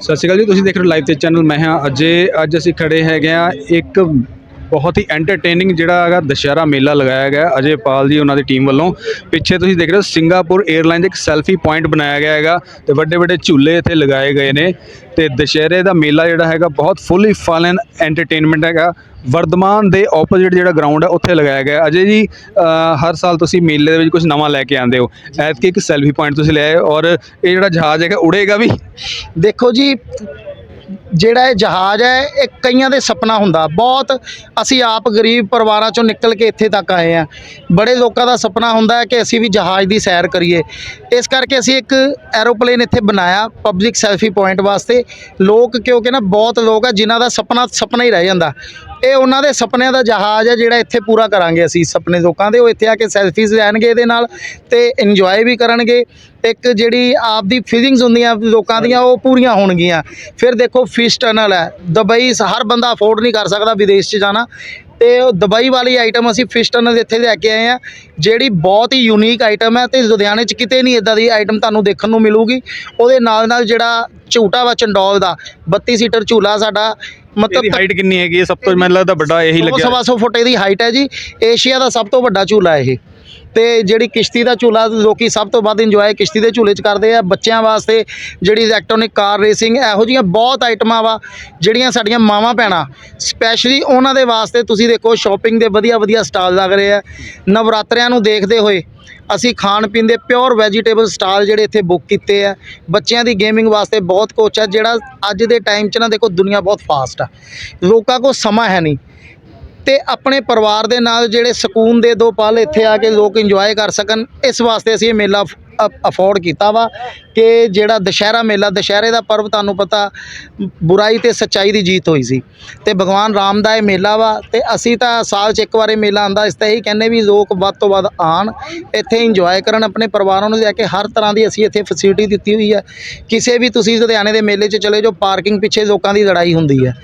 ਸਤਿ ਸ਼੍ਰੀ ਅਕਾਲ ਜੀ, ਤੁਸੀਂ ਦੇਖ ਰਹੇ ਹੋ ਲਾਈਵ ਤੇ ਚੈਨਲ, ਮੈਂ ਹਾਂ ਅਜੇ, ਅੱਜ ਅਸੀਂ ਖੜੇ ਹੈਗੇ ਆ ਇੱਕ ਬਹੁਤ ਹੀ ਐਂਟਰਟੇਨਿੰਗ ਜਿਹੜਾ ਹੈਗਾ ਦੁਸ਼ਹਿਰਾ ਮੇਲਾ ਲਗਾਇਆ ਗਿਆ ਅਜੇ ਪਾਲ ਜੀ ਉਹਨਾਂ ਦੀ ਟੀਮ ਵੱਲੋਂ। ਪਿੱਛੇ ਤੁਸੀਂ ਦੇਖ ਰਹੇ ਹੋ ਸਿੰਗਾਪੁਰ 에ਅਰਲਾਈਨਸ ਦੇ ਇੱਕ ਸੈਲਫੀ ਪੁਆਇੰਟ ਬਣਾਇਆ ਗਿਆ ਹੈਗਾ ਤੇ ਵੱਡੇ ਵੱਡੇ ਝੂਲੇ ਇੱਥੇ ਲਗਾਏ ਗਏ ਨੇ ਤੇ ਦੁਸ਼ਹਿਰੇ ਦਾ ਮੇਲਾ ਜਿਹੜਾ ਹੈਗਾ ਬਹੁਤ ਫੁੱਲੀ ਫਨ ਐਂਡ ਐਂਟਰਟੇਨਮੈਂਟ ਹੈਗਾ। ਵਰਧਮਾਨ ਦੇ ਆਪੋਜ਼ਿਟ ਜਿਹੜਾ ਗਰਾਊਂਡ ਹੈ ਉੱਥੇ ਲਗਾਇਆ ਗਿਆ ਅਜੇ ਜੀ ਹਰ ਸਾਲ ਤੁਸੀਂ ਮੇਲੇ ਦੇ ਵਿੱਚ ਕੁਝ ਨਵਾਂ ਲੈ ਕੇ ਆਉਂਦੇ ਹੋ। ਐਤਕੀ ਇੱਕ ਸੈਲਫੀ ਪੁਆਇੰਟ ਤੁਸੀਂ ਲਿਆਏ ਔਰ ਇਹ ਜਿਹੜਾ ਜਹਾਜ਼ ਹੈਗਾ ਉੜੇਗਾ ਵੀ? ਦੇਖੋ ਜੀ ਜਿਹੜਾ ਇਹ ਜਹਾਜ਼ ਹੈ, ਇਹ ਕਈਆਂ ਦੇ ਸੁਪਨਾ ਹੁੰਦਾ। ਬਹੁਤ ਅਸੀਂ ਆਪ ਗਰੀਬ ਪਰਿਵਾਰਾਂ ਚੋਂ ਨਿਕਲ ਕੇ ਇੱਥੇ ਤੱਕ ਆਏ ਆ ਬੜੇ ਲੋਕਾਂ ਦਾ ਸੁਪਨਾ ਹੁੰਦਾ ਹੈ ਕਿ ਅਸੀਂ ਵੀ ਜਹਾਜ਼ ਦੀ ਸੈਰ ਕਰੀਏ। ਇਸ ਕਰਕੇ ਅਸੀਂ ਇੱਕ ਐਰੋਪਲੇਨ ਇੱਥੇ ਬਣਾਇਆ ਪਬਲਿਕ ਸੈਲਫੀ ਪੁਆਇੰਟ ਵਾਸਤੇ। ਲੋਕ ਕਿਉਂਕਿ ਨਾ ਬਹੁਤ ਲੋਕ ਆ, ਜਿਨ੍ਹਾਂ ਦਾ ਸੁਪਨਾ ਸੁਪਨਾ ਹੀ ਰਹਿ ਜਾਂਦਾ। ਇਹ ਉਹਨਾਂ ਦੇ ਸੁਪਨਿਆਂ ਦਾ ਜਹਾਜ਼ ਹੈ ਜਿਹੜਾ ਇੱਥੇ ਪੂਰਾ ਕਰਾਂਗੇ ਅਸੀਂ ਸੁਪਨੇ ਲੋਕਾਂ ਦੇ, ਉਹ ਇੱਥੇ ਆ ਕੇ ਸੈਲਫੀਜ਼ ਲੈਣਗੇ ਇਹਦੇ ਨਾਲ ਤੇ ਇੰਜੋਏ ਵੀ ਕਰਨਗੇ। ਇੱਕ ਜਿਹੜੀ ਆਪ ਦੀ ਫੀਲਿੰਗਸ ਹੁੰਦੀਆਂ ਲੋਕਾਂ ਦੀਆਂ, ਉਹ ਪੂਰੀਆਂ ਹੋਣਗੀਆਂ। ਫਿਰ ਦੇਖੋ ਫਿਸ਼ ਟਨਲ ਹੈ। ਦੁਬਈ ਹਰ ਬੰਦਾ ਅਫੋਰਡ ਨਹੀਂ ਕਰ ਸਕਦਾ ਵਿਦੇਸ਼ 'ਚ ਜਾਣਾ। ਤੇ ਉਹ ਦੁਬਈ ਵਾਲੀ ਆਈਟਮ ਅਸੀਂ ਫਿਸ਼ ਟਨਲ ਇੱਥੇ ਲੈ ਕੇ ਆਏ ਆ ਜਿਹੜੀ ਬਹੁਤ ਹੀ ਯੂਨੀਕ ਆਈਟਮ ਹੈ ਤੇ ਲੁਧਿਆਣੇ 'ਚ ਕਿਤੇ ਨਹੀਂ ਇਦਾਂ ਦੀ ਆਈਟਮ ਤੁਹਾਨੂੰ ਦੇਖਣ ਨੂੰ ਮਿਲੂਗੀ। ਉਹਦੇ ਨਾਲ ਨਾਲ ਜਿਹੜਾ ਝੂਟਾ ਵਾ, ਚੰਡੋਲ ਦਾ 32 ਸੀਟਰ ਝੂਲਾ ਸਾਡਾ ਇਹਦੀ ਮਤਲਬ ਹਾਈਟ ਕਿੰਨੀ ਹੈਗੀ ਹੈ? ਸਭ ਤੋਂ ਮੈਨੂੰ ਲੱਗਦਾ ਵੱਡਾ ਇਹੀ ਲੱਗਿਆ। ਸਵਾ ਸੌ ਫੁੱਟ ਇਹਦੀ ਹਾਈਟ ਹੈ ਜੀ। ਏਸ਼ੀਆ ਦਾ ਸਭ ਤੋਂ ਵੱਡਾ ਝੂਲਾ ਇਹ। ਤੇ ਜਿਹੜੀ ਕਿਸ਼ਤੀ ਦਾ ਝੂਲਾ ਲੋਕੀ ਸਭ ਤੋਂ ਵੱਧ ਇੰਜੋਏ ਕਿਸ਼ਤੀ ਦੇ ਝੂਲੇ 'ਚ ਕਰਦੇ ਆ। ਬੱਚਿਆਂ ਵਾਸਤੇ ਜਿਹੜੀ ਇਲੈਕਟ੍ਰੋਨਿਕ ਕਾਰ ਰੇਸਿੰਗ ਇਹੋ ਜਿਹੀਆਂ ਬਹੁਤ ਆਈਟਮਾਂ ਵਾ, ਜਿਹੜੀਆਂ ਸਾਡੀਆਂ ਮਾਵਾਂ ਭੈਣਾਂ ਸਪੈਸ਼ਲੀ ਉਹਨਾਂ ਦੇ ਵਾਸਤੇ ਤੁਸੀਂ ਦੇਖੋ ਸ਼ਾਪਿੰਗ ਦੇ ਵਧੀਆ ਵਧੀਆ ਸਟਾਲ ਲੱਗ ਰਹੇ ਆ। ਨਵਰਾਤਰਿਆਂ ਨੂੰ ਦੇਖਦੇ ਹੋਏ ਅਸੀਂ ਖਾਣ ਪੀਣ ਦੇ ਪਿਓਰ ਵੈਜੀਟੇਬਲ ਸਟਾਲ ਜਿਹੜੇ ਇੱਥੇ ਬੁੱਕ ਕੀਤੇ ਆ। ਬੱਚਿਆਂ ਦੀ ਗੇਮਿੰਗ ਵਾਸਤੇ ਬਹੁਤ ਕੁਛ ਆ, ਜਿਹੜਾ ਅੱਜ ਦੇ ਟਾਈਮ 'ਚ ਨਾ ਦੇਖੋ ਦੁਨੀਆ ਬਹੁਤ ਫਾਸਟ ਆ। ਲੋਕਾਂ ਕੋਲ ਸਮਾਂ ਹੈ ਨਹੀਂ। ਤੇ ਆਪਣੇ ਪਰਿਵਾਰ ਦੇ ਨਾਲ ਜਿਹੜੇ ਸਕੂਨ ਦੇ ਦੋ ਪਲ ਇੱਥੇ ਆ ਕੇ ਲੋਕ ਇੰਜੋਏ ਕਰ ਸਕਣ, ਇਸ ਵਾਸਤੇ ਅਸੀਂ ਇਹ ਮੇਲਾ ਅਫੋਰਡ ਕੀਤਾ ਵਾ। ਕਿ ਜਿਹੜਾ ਦੁਸ਼ਹਿਰਾ ਮੇਲਾ, ਦੁਸ਼ਹਿਰੇ ਦਾ ਪਰਵ ਤੁਹਾਨੂੰ ਪਤਾ, ਬੁਰਾਈ ਤੇ ਸੱਚਾਈ ਦੀ ਜੀਤ ਹੋਈ ਸੀ। ਤੇ ਭਗਵਾਨ ਰਾਮ ਦਾ ਇਹ ਮੇਲਾ ਵਾ ਤੇ ਅਸੀਂ ਤਾਂ ਸਾਲ 'ਚ ਇੱਕ ਵਾਰੀ ਮੇਲਾ ਆਂਦਾ ਇਸ ਤਾਂ ਇਹੀ ਕਹਿੰਦੇ ਵੀ ਲੋਕ ਵੱਧ ਤੋਂ ਵੱਧ ਆਣ ਇੱਥੇ ਇੰਜੋਏ ਕਰਨ, ਆਪਣੇ ਪਰਿਵਾਰਾਂ ਨੂੰ ਲੈ ਕੇ ਹਰ ਤਰ੍ਹਾਂ ਦੀ ਅਸੀਂ ਇੱਥੇ ਫੈਸਿਲਿਟੀ ਦਿੱਤੀ ਹੋਈ ਹੈ। ਕਿਸੇ ਵੀ ਤੁਸੀਂ ਲੁਧਿਆਣੇ ਦੇ ਮੇਲੇ 'ਚ ਚਲੇ ਜਾਓ ਪਾਰਕਿੰਗ ਪਿੱਛੇ ਲੋਕਾਂ ਦੀ ਲੜਾਈ ਹੁੰਦੀ ਹੈ।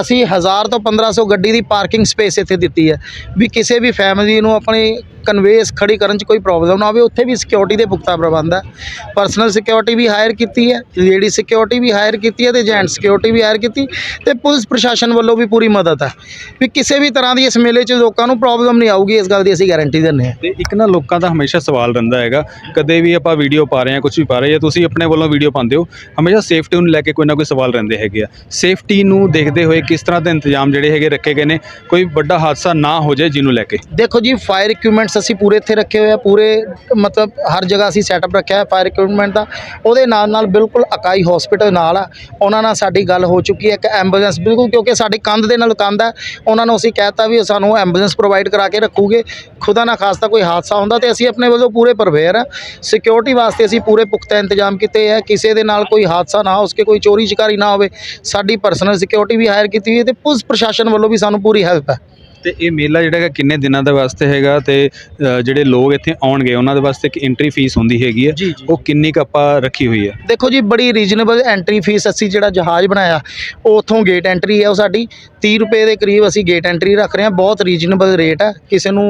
ਅਸੀਂ 1000 ਤੋਂ 1500 ਗੱਡੀ ਦੀ ਪਾਰਕਿੰਗ ਸਪੇਸ ਇੱਥੇ ਦਿੱਤੀ ਹੈ। ਵੀ ਕਿਸੇ ਵੀ ਫੈਮਿਲੀ ਨੂੰ ਆਪਣੀ ਕਨਵੇਸ ਖੜੀ ਕਰਨ 'ਚ ਕੋਈ ਪ੍ਰੋਬਲਮ ਨਾ ਆਵੇ, ਉੱਥੇ ਵੀ ਸਿਕਿਉਰਿਟੀ ਦੇ ਪੁਖਤਾ ਪ੍ਰਬੰਧ ਹੈ। ਪਰਸਨਲ ਸਿਕਿਉਰਿਟੀ ਵੀ ਹਾਇਰ ਕੀਤੀ ਹੈ ਲੇਡੀ ਸਿਕਿਉਰਿਟੀ ਵੀ ਹਾਇਰ ਕੀਤੀ ਹੈ ਤੇ ਜੈਂਟ ਸਿਕਿਉਰਿਟੀ ਵੀ ਹਾਇਰ ਕੀਤੀ ਤੇ ਪੁਲਿਸ ਪ੍ਰਸ਼ਾਸਨ ਵੱਲੋਂ ਵੀ ਪੂਰੀ ਮਦਦ ਹੈ ਵੀ ਕਿਸੇ ਵੀ ਤਰ੍ਹਾਂ ਦੀ ਇਸ ਮੇਲੇ 'ਚ ਲੋਕਾਂ ਨੂੰ ਪ੍ਰੋਬਲਮ ਨਹੀਂ ਆਊਗੀ ਇਸ ਗੱਲ ਦੀ ਅਸੀਂ ਗਾਰੰਟੀ ਦਿੰਦੇ ਹਾਂ। ਤੇ ਇੱਕ ਨਾ ਲੋਕਾਂ ਦਾ ਹਮੇਸ਼ਾ ਸਵਾਲ ਰਹਿੰਦਾ ਹੈਗਾ ਕਦੇ ਵੀ ਆਪਾਂ ਵੀਡੀਓ ਪਾ ਰਹੇ ਹਾਂ ਕੁਝ ਵੀ ਪਾ ਰਹੇ ਹਾਂ ਤੁਸੀਂ ਆਪਣੇ ਵੱਲੋਂ ਵੀਡੀਓ ਪਾਉਂਦੇ ਹੋ ਹਮੇਸ਼ਾ ਸੇਫਟੀ ਨੂੰ ਲੈ ਕੇ ਕੋਈ ਨਾ ਕੋਈ ਸਵਾਲ ਰਹਿੰਦੇ ਹੈਗੇ ਆ। ਸੇਫਟੀ ਨੂੰ ਦੇਖਦੇ ਹੋਏ ਕਿਸ ਤਰ੍ਹਾਂ ਦੇ ਇੰਤਜ਼ਾਮ ਜਿਹੜੇ ਹੈਗੇ ਰੱਖੇ ਗਏ ਨੇ ਕੋਈ ਵੱਡਾ ਹਾਦਸਾ ਨਾ ਹੋ ਜਾਏ ਜਿਹਨੂੰ ਲੈ ਕੇ। ਦੇਖੋ ਜੀ ਫਾਇਰ ਇਕਵਿਪਮੈਂਟਸ ਅਸੀਂ ਪੂਰੇ ਇੱਥੇ ਰੱਖੇ ਹੋਏ ਆ ਪੂਰੇ ਮਤਲਬ ਹਰ ਜਗ੍ਹਾ ਅਸੀਂ ਸੈਟਅਪ ਰੱਖਿਆ ਹੈ ਫਾਇਰ ਇਕਵਿਪਮੈਂਟ ਦਾ। ਉਹਦੇ ਨਾਲ ਨਾਲ ਬਿਲਕੁਲ ਅਕਾਈ ਹਸਪੀਟਲ ਨਾਲ ਆ। ਉਹਨਾਂ ਨਾਲ ਸਾਡੀ ਗੱਲ ਹੋ ਚੁੱਕੀ ਹੈ, ਇੱਕ ਐਂਬੂਲੈਂਸ ਬਿਲਕੁਲ ਕਿਉਂਕਿ ਸਾਡੀ ਕੰਧ ਦੇ ਨਾਲ ਕੰਧ ਹੈ ਉਹਨਾਂ ਨੂੰ ਅਸੀਂ ਕਹਿਤਾ ਵੀ ਸਾਨੂੰ ਐਂਬੂਲੈਂਸ ਪ੍ਰੋਵਾਈਡ ਕਰਾ ਕੇ ਰੱਖੂਗੇ। ਖੁਦਾ ਨਾ ਖਾਸਤਾ ਕੋਈ ਹਾਦਸਾ ਹੁੰਦਾ ਤੇ ਅਸੀਂ ਆਪਣੇ ਵੱਲੋਂ ਪੂਰੇ ਪ੍ਰਵੇਅਰ ਆ। ਸਿਕਿਉਰਿਟੀ ਵਾਸਤੇ ਅਸੀਂ ਪੂਰੇ ਪੁਖਤਾ ਇੰਤਜ਼ਾਮ ਕੀਤੇ ਹੈ ਕਿਸੇ ਦੇ ਨਾਲ ਕੋਈ ਹਾਦਸਾ ਨਾ ਹੋ ਸਕੇ, ਕੋਈ ਚੋਰੀ ਚਕਾਰੀ ਨਾ ਹੋਵੇ। ਸਾਡੀ ਪਰਸਨਲ ਸਿਕਿਉਰਿਟੀ ਵੀ ਹਾਇਰ ਕੀਤੀ ਹੋਈ ਹੈ ਤੇ ਪੁਲਿਸ ਪ੍ਰਸ਼ਾਸਨ ਵੱਲੋਂ ਵੀ ਸਾਨੂੰ ਪੂਰੀ ਹੈਲਪ ਹੈ ਤੇ ਇਹ ਮੇਲਾ ਜਿਹੜਾ ਹੈਗਾ ਕਿੰਨੇ ਦਿਨਾਂ ਦੇ ਵਾਸਤੇ ਹੈਗਾ ਤੇ ਅ, ਜਿਹੜੇ ਲੋਕ ਇੱਥੇ ਆਉਣਗੇ ਉਹਨਾਂ ਦੇ ਵਾਸਤੇ ਇੱਕ ਐਂਟਰੀ ਫੀਸ ਹੁੰਦੀ ਹੈਗੀ ਹੈ ਜੀ, ਜੀ। ਉਹ ਕਿੰਨੀ ਕੁ ਆਪਾਂ ਰੱਖੀ ਹੋਈ ਹੈ ਦੇਖੋ ਜੀ ਬੜੀ ਰੀਜਨੇਬਲ ਐਂਟਰੀ ਫੀਸ ਅਸੀਂ ਜਿਹੜਾ ਜਹਾਜ਼ ਬਣਾਇਆ ਉਥੋਂ ਗੇਟ ਐਂਟਰੀ ਹੈ ਉਹ ਸਾਡੀ। 30 ਰੁਪਏ ਦੇ ਕਰੀਬ ਅਸੀਂ ਗੇਟ ਐਂਟਰੀ ਰੱਖ ਰਹੇ ਹਾਂ। ਬਹੁਤ ਰੀਜਨੇਬਲ ਰੇਟ ਹੈ ਕਿਸੇ ਨੂੰ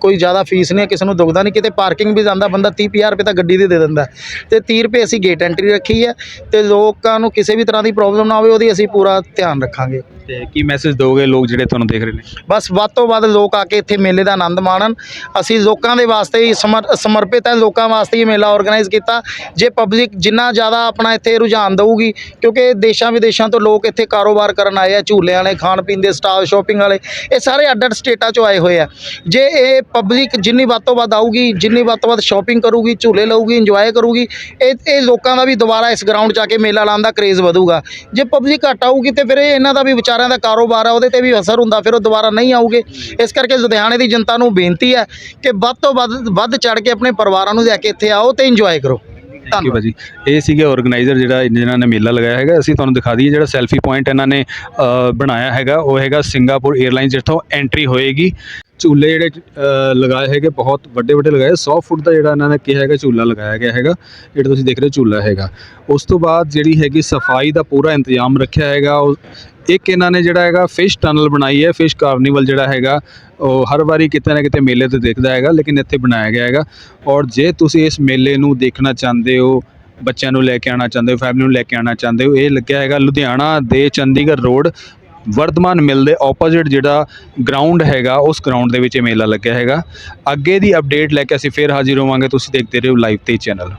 ਕੋਈ ਜ਼ਿਆਦਾ ਫੀਸ ਨਹੀਂ ਹੈ ਕਿਸੇ ਨੂੰ ਦੁਖਦਾ ਨਹੀਂ। ਕਿਤੇ ਪਾਰਕਿੰਗ ਵੀ ਜਾਂਦਾ ਬੰਦਾ 30 50 ਰੁਪਏ ਤਾਂ ਗੱਡੀ ਦੇ ਦੇ ਦਿੰਦਾ। ਤੇ 30 ਰੁਪਏ ਅਸੀਂ ਗੇਟ ਐਂਟਰੀ ਰੱਖੀ ਹੈ ਤੇ ਲੋਕਾਂ ਨੂੰ ਕਿਸੇ ਵੀ ਤਰ੍ਹਾਂ ਦੀ ਪ੍ਰੋਬਲਮ ਨਾ ਹੋਵੇ ਉਹਦੀ ਅਸੀਂ ਪੂਰਾ ਧਿਆਨ ਰੱਖਾਂਗੇ। ਤੇ ਕੀ ਮੈਸੇਜ ਦੋਗੇ ਲੋਕ ਜਿਹੜੇ ਤੁਹਾਨੂੰ ਦੇਖ ਰਹੇ ਨੇ? ਬਸ ਵੱਧ ਤੋਂ ਵੱਧ ਲੋਕ ਆ ਕੇ ਇੱਥੇ ਮੇਲੇ ਦਾ ਆਨੰਦ ਮਾਣਨ। ਅਸੀਂ ਲੋਕਾਂ ਦੇ ਵਾਸਤੇ ਹੀ ਸਮਰ- ਸਮਰਪਿਤ ਹੈ, ਲੋਕਾਂ ਵਾਸਤੇ ਹੀ ਮੇਲਾ ਆਰਗੇਨਾਈਜ਼ ਕੀਤਾ। ਜੇ ਪਬਲਿਕ ਜਿੰਨਾ ਜ਼ਿਆਦਾ ਆਪਣਾ ਇੱਥੇ ਰੁਝਾਨ ਦਊਗੀ, ਕਿਉਂਕਿ ਦੇਸ਼ਾਂ ਵਿਦੇਸ਼ਾਂ ਤੋਂ ਲੋਕ ਇੱਥੇ ਕਾਰੋਬਾਰ ਕਰਨ ਆਏ ਆ, ਝੂਲਿਆਂ ਵਾਲੇ, ਖਾਣ ਪੀਣ ਦੇ ਸਟਾਲ ਸ਼ਾਪਿੰਗ ਵਾਲੇ, ਇਹ ਸਾਰੇ ਅੱਡ ਅੱਡ ਸਟੇਟਾਂ ਚੋਂ ਆਏ ਹੋਏ ਆ। ਜੇ ਇਹ ਪਬਲਿਕ ਜਿੰਨੀ ਵੱਧ ਤੋਂ ਵੱਧ ਆਊਗੀ, ਜਿੰਨੀ ਵੱਧ ਤੋਂ ਵੱਧ ਸ਼ਾਪਿੰਗ ਕਰੂਗੀ, ਝੂਲੇ ਲਊਗੀ ਇੰਜੋਏ ਕਰੂਗੀ, ਇਹ ਇਹ ਲੋਕਾਂ ਦਾ ਵੀ ਦੁਬਾਰਾ ਇਸ ਗਰਾਊਂਡ 'ਚ ਆ ਕੇ ਮੇਲਾ ਲਾਉਣ ਦਾ ਕਰੇਜ਼ ਵਧੂਗਾ। ਜੇ ਪਬਲਿਕ ਘੱਟ ਆਊਗੀ ਤੇ ਫਿਰ ਇਹ ਇਹਨਾਂ ਦਾ ਵੀ ਵਿਚਾਰ ਵਿਚਾਰਿਆਂ ਦਾ ਕਾਰੋਬਾਰ ਆ ਉਹਦੇ ਤੇ ਵੀ ਅਸਰ ਹੁੰਦਾ ਫਿਰ ਉਹ ਦੁਬਾਰਾ ਨਹੀਂ ਆਊਗੇ। ਇਸ ਕਰਕੇ ਲੁਧਿਆਣੇ ਦੀ ਜਨਤਾ ਨੂੰ ਬੇਨਤੀ ਹੈ ਕਿ ਵੱਧ ਤੋਂ ਵੱਧ ਵੱਧ ਚੜ ਕੇ ਆਪਣੇ ਪਰਿਵਾਰਾਂ ਨੂੰ ਲੈ ਕੇ ਇੱਥੇ ਆਓ ਤੇ ਇੰਜੋਏ ਕਰੋ। ਥੈਂਕ ਯੂ ਭਾਜੀ। ਇਹ ਸੀਗੇ ਆਰਗੇਨਾਈਜ਼ਰ ਜਿਹੜਾ ਜਿਨ੍ਹਾਂ ਨੇ ਮੇਲਾ ਲਗਾਇਆ ਹੈਗਾ। ਅਸੀਂ ਤੁਹਾਨੂੰ ਦਿਖਾ ਦਈਏ ਜਿਹੜਾ ਸੈਲਫੀ ਪੁਆਇੰਟ ਇਹਨਾਂ ਨੇ ਬਣਾਇਆ ਹੈਗਾ। ਉਹ ਹੈਗਾ ਸਿੰਗਾਪੁਰ 에ਅਰਲਾਈਨਸ ਜਿੱਥੋਂ ਐਂਟਰੀ ਹੋਏਗੀ। ਝੂਲੇ ਜਿਹੜੇ ਲਗਾਏ ਹੈਗੇ ਬਹੁਤ ਵੱਡੇ ਵੱਡੇ ਲਗਾਏ। 100 ਫੁੱਟ ਦਾ ਜਿਹੜਾ ਇਹਨਾਂ ਨੇ ਕਿਹਾ ਹੈਗਾ ਝੂਲਾ ਲਗਾਇਆ ਗਿਆ ਹੈਗਾ। ਜਿਹੜਾ ਤੁਸੀਂ ਦੇਖ ਰਹੇ ਝੂਲਾ ਹੈਗਾ। ਉਸ ਤੋਂ ਬਾਅਦ ਜਿਹੜੀ ਹੈਗੀ ਸਫ਼ਾਈ ਦਾ ਪੂਰਾ ਇੰਤਜ਼ਾਮ ਰੱਖਿਆ ਹੈਗਾ। ਇੱਕ ਇਹਨਾਂ ਨੇ ਜਿਹੜਾ ਹੈਗਾ ਫਿਸ਼ ਟਨਲ ਬਣਾਈ ਹੈ ਫਿਸ਼ ਕਾਰਨੀਵਲ ਜਿਹੜਾ ਹੈਗਾ, ਉਹ ਹਰ ਵਾਰੀ ਕਿਤੇ ਨਾ ਕਿਤੇ ਮੇਲੇ ਤੇ ਦੇਖਦਾ ਹੈਗਾ, ਲੇਕਿਨ ਇੱਥੇ ਬਣਾਇਆ ਗਿਆ ਹੈਗਾ। ਔਰ ਜੇ ਤੁਸੀਂ ਇਸ ਮੇਲੇ ਨੂੰ ਦੇਖਣਾ ਚਾਹੁੰਦੇ ਹੋ, ਬੱਚਿਆਂ ਨੂੰ ਲੈ ਕੇ ਆਉਣਾ ਚਾਹੁੰਦੇ ਹੋ ਫੈਮਿਲੀ ਨੂੰ ਲੈ ਕੇ ਆਉਣਾ ਚਾਹੁੰਦੇ ਹੋ, ਇਹ ਲੱਗਿਆ ਹੈਗਾ ਲੁਧਿਆਣਾ ਦੇ ਚੰਡੀਗੜ੍ਹ ਰੋਡ ਵਰਧਮਾਨ ਮਿਲ ਦੇ ਆਪੋਜ਼ਿਟ ਜਿਹੜਾ ਗਰਾਊਂਡ ਹੈਗਾ, ਉਸ ਗਰਾਊਂਡ ਦੇ ਵਿੱਚ ਇਹ ਮੇਲਾ ਲੱਗਿਆ ਹੈਗਾ। ਅੱਗੇ ਦੀ ਅਪਡੇਟ ਲੈ ਕੇ ਅਸੀਂ ਫੇਰ ਹਾਜ਼ਰ ਹੋਵਾਂਗੇ, ਤੁਸੀਂ ਦੇਖਦੇ ਰਹੋ ਲਾਈਵ ਤੇ ਚੈਨਲ